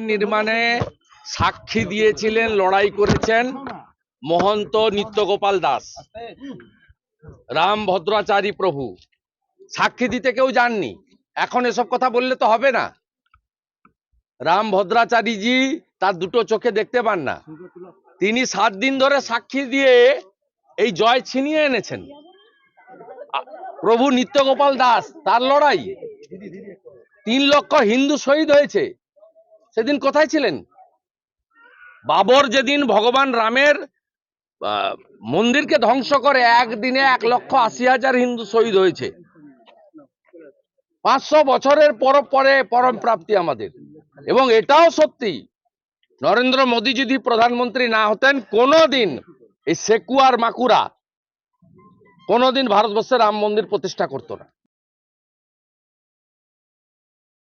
নির্মাণে সাক্ষী দিয়েছিলেন, লড়াই করেছেন মহন্ত নিত্যগোপাল দাস। রাম ভদ্রাচারী প্রভু। সাক্ষী দিতে কেউ যাননি। এখন এসব কথা বললে তো হবে না। রাম ভদ্রাচারীজি তার দুটো চোখে দেখতে পান না। তিনি সাত দিন ধরে সাক্ষী দিয়ে এই জয় ছিনিয়ে এনেছেন। প্রভু নিত্যগোপাল দাস, তার লড়াই তিন লক্ষ হিন্দু শহীদ হয়েছে। সেদিন কোথায় ছিলেন? বাবর যেদিন ভগবান রামের মন্দিরকে ধ্বংস করে, একদিনে এক লক্ষ আশি হাজার হিন্দু শহীদ হয়েছে। পাঁচশো বছরের পর, পরে পরম প্রাপ্তি আমাদের। এবং এটাও সত্যি, নরেন্দ্র মোদী যদি প্রধানমন্ত্রী না হতেন, কোনোদিন এই সেকুয়ার মাকুরা, কোনোদিন ভারতবর্ষে রাম মন্দির প্রতিষ্ঠা করতো না।